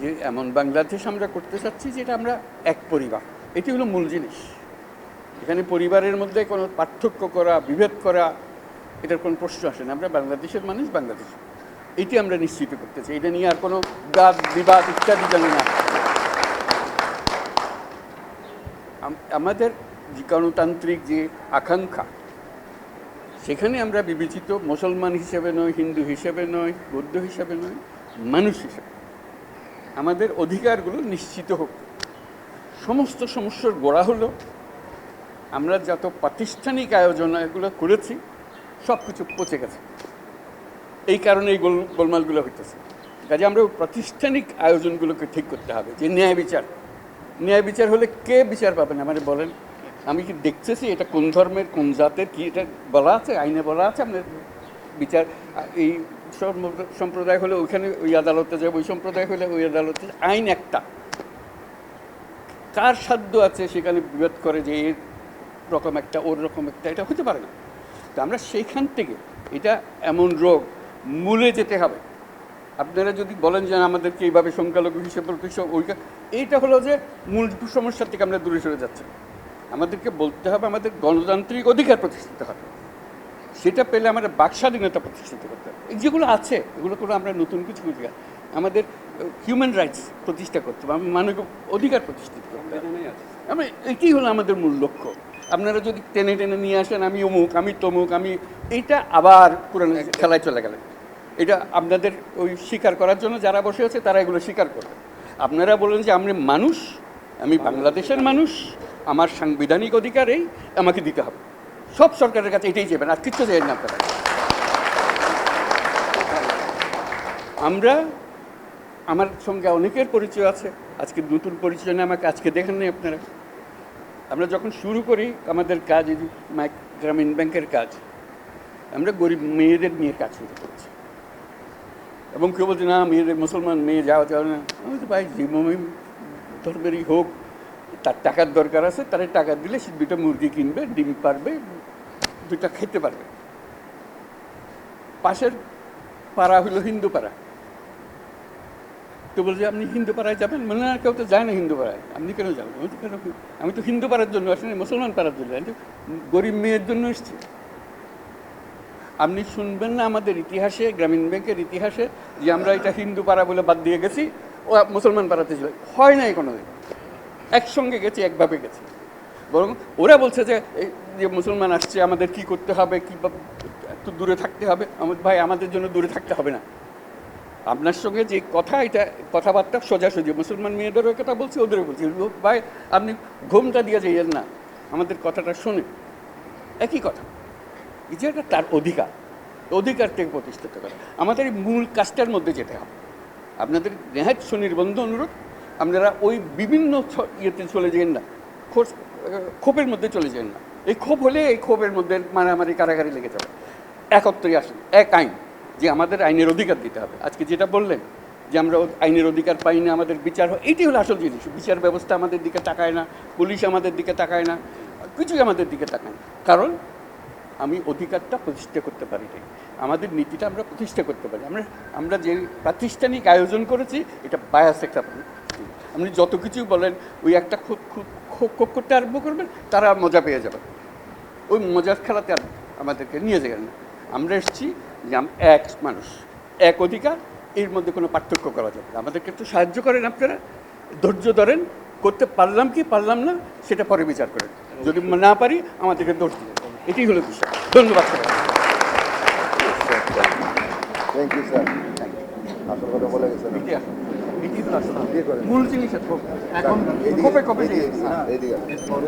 যে এমন বাংলাদেশ আমরা করতে চাচ্ছি যেটা আমরা এক পরিবার। এটি হলো মূল জিনিস। এখানে পরিবারের মধ্যে কোনো পার্থক্য করা, বিভেদ করা, এটার কোনো প্রশ্ন আসে না। আমরা বাংলাদেশের মানুষ বাংলাদেশ। এটি আমরা নিশ্চিত করতে চাই। এটা নিয়ে আর কোনো বাদ, বিবাদ ইত্যাদি যেন না আমাদের যে গণতান্ত্রিক যে আকাঙ্ক্ষা, সেখানে আমরা বিবেচিত মুসলমান হিসেবে নয় হিন্দু হিসেবে নয় বৌদ্ধ হিসেবে নয় মানুষ হিসেবে আমাদের অধিকারগুলো নিশ্চিত হোক। সমস্ত সমস্যার গোড়া হলো, আমরা যত প্রাতিষ্ঠানিক আয়োজন এগুলো করেছি সব কিছু পচে গেছে। এই কারণে এই গোল, গোলমালগুলো হইতেছে। কাজে আমরা প্রাতিষ্ঠানিক আয়োজনগুলোকে ঠিক করতে হবে, যে ন্যায় বিচার। ন্যায় বিচার হলে কে বিচার পাবেন আমারে বলেন, আমি কি দেখতেছি এটা কোন ধর্মের, কোন জাতের, কি এটা বলা আছে, আইনে বলা আছে? আপনার বিচার, এই সম্প্রদায় হলে ওইখানে ওই আদালতে যাবে ওই সম্প্রদায় হলে ওই আদালতে আইন একটা। কার সাধ্য আছে সেখানে বিরোধ করে যে এর রকম একটা, ওর রকম একটা? এটা হতে পারে না। তো আমরা সেইখান থেকে, এটা এমন রোগ মূলে যেতে হবে। আপনারা যদি বলেন যে আমাদেরকে এইভাবে সংখ্যালঘু হিসেবে ওই এইটা হলো যে মূল সমস্যা থেকে আমরা দূরে সরে যাচ্ছি। আমাদেরকে বলতে হবে, আমাদের গণতান্ত্রিক অধিকার প্রতিষ্ঠিত হবে। সেটা পেলে আমাদের বাক স্বাধীনতা প্রতিষ্ঠিত করতে হবে এই যেগুলো আছে এগুলো কোনো আমরা নতুন কিছু বুঝি না। আমাদের হিউম্যান রাইটস প্রতিষ্ঠা করতে হবে আমাদের মানবিক অধিকার প্রতিষ্ঠিত করতে হবে। আমরা এটি হলো আমাদের মূল লক্ষ্য। আপনারা যদি টেনে টেনে নিয়ে আসেন আমি অমুক আমি তমুক আমি এইটা আবার পুরানো খেলায় চলে গেলেন। এটা আপনাদের ওই স্বীকার করার জন্য যারা বসে আছে তারা এগুলো স্বীকার করবে। আপনারা বলেন যে আমি মানুষ আমি বাংলাদেশের মানুষ আমার সাংবিধানিক অধিকার এই আমাকে দিতে হবে। সব সরকারের কাছে এটাই যাবেন আর কিচ্ছু চাইবেন না আপনারা। আমরা, আমার সঙ্গে অনেকের পরিচয় আছে, আজকে নতুন পরিচয় নিয়ে আমাকে আজকে দেখেন নি আপনারা। আমরা যখন শুরু করি, আমাদের কাজ মাইক গ্রামীণ ব্যাংকের কাজ, আমরা গরিব মেয়েদের নিয়ে কাজ শুরু করছি। এবং কেউ বলছে, না, মেয়েদের, মুসলমান মেয়ে যাওয়া যাবে না। আমি তো ভাই, যে ধর্মেরই হোক, তার টাকার দরকার আছে, তারা টাকা দিলে সে দুটো মুরগি কিনবে, ডিম পারবে দুটা খেতে পারবে। পাশের পাড়া হলো হিন্দু পাড়া। তো বলছে আপনি হিন্দু পাড়ায় যাবেন? মানে না, কেউ তো যায় না হিন্দু পাড়ায়। আপনি কেন যাবেন? আমি তো কেন আমি তো হিন্দু পাড়ার জন্য আসিনি, মুসলমান পাড়ার জন্য। আমি গরিব মেয়ের জন্য এসেছি। আপনি শুনবেন না আমাদের ইতিহাসে, গ্রামীণ ব্যাংকের ইতিহাসে, যে আমরা এটা হিন্দু পাড়া বলে বাদ দিয়ে গেছি, ও মুসলমান পাড়াতে ছিল হয় নাই কোনো দিন একসঙ্গে গেছি, একভাবে গেছি। বরং ওরা বলছে যে, এই যে মুসলমান আসছে, আমাদের কি করতে হবে, কি একটু দূরে থাকতে হবে? আমাদের ভাই, আমাদের জন্য দূরে থাকতে হবে না। আপনার সঙ্গে যে কথা, এটা কথাবার্তা সোজাসুজি। মুসলমান মেয়েদেরও কথা বলছি, ওদেরও বলছি। ভাই, আপনি ঘুমটা দিয়ে যাইয়েন না। আমাদের কথাটা শুনে একই কথা। এই যে এটা তার অধিকার। অধিকার থেকে প্রতিষ্ঠিত করা। আমাদের মূল কাজটার মধ্যে যেতে হবে। আপনাদের নেহাত সুনির্বন্ধ অনুরোধ, আপনারা ওই বিভিন্ন ইয়েতে চলে যান না। খোঁজ- ক্ষোভের মধ্যে চলে যান না। এই ক্ষোভ হলে এই ক্ষোভের মধ্যে মারামারি, কারাগারি লেগে যাবে। একত্রে আসেন, এক আইন যে আমাদের আইনের অধিকার দিতে হবে। আজকে যেটা বললেন যে আমরা আইনের অধিকার পাই না, আমাদের বিচার হয় এইটি হলো আসল জিনিস। বিচার ব্যবস্থা আমাদের দিকে তাকায় না, পুলিশ আমাদের দিকে তাকায় না, কিছুই আমাদের দিকে তাকায় না। কারণ আমি অধিকারটা প্রতিষ্ঠা করতে পারি নাই। আমাদের নীতিটা আমরা প্রতিষ্ঠা করতে পারি। আমরা আমরা যে প্রাতিষ্ঠানিক আয়োজন করেছি, এটা বায়াস একটা। আপনি যত কিছুই বলেন ওই একটা খুব খুব খুব খুব করতে আরম্ভ করবেন তারা মজা পেয়ে যাবে ওই মজার খেলাতে আর আমাদেরকে নিয়ে যাবেন না। আমরা এসেছি যে এক মানুষ এক অধিকার এর মধ্যে কোনো পার্থক্য করা যাবে না। আমাদেরকে তো সাহায্য করেন আপনারা ধৈর্য ধরেন করতে পারলাম কি পারলাম না সেটা পরে বিচার করেন। যদি না পারি আমাদেরকে দোষ দিবেন। এটাই হলো বিষয়। ধন্যবাদ সবাই থ্যাংক ইউ স্যার আসল কথা বলে গেছেন মূল জিনিস। এখন এইদিকে- ক্ষোভে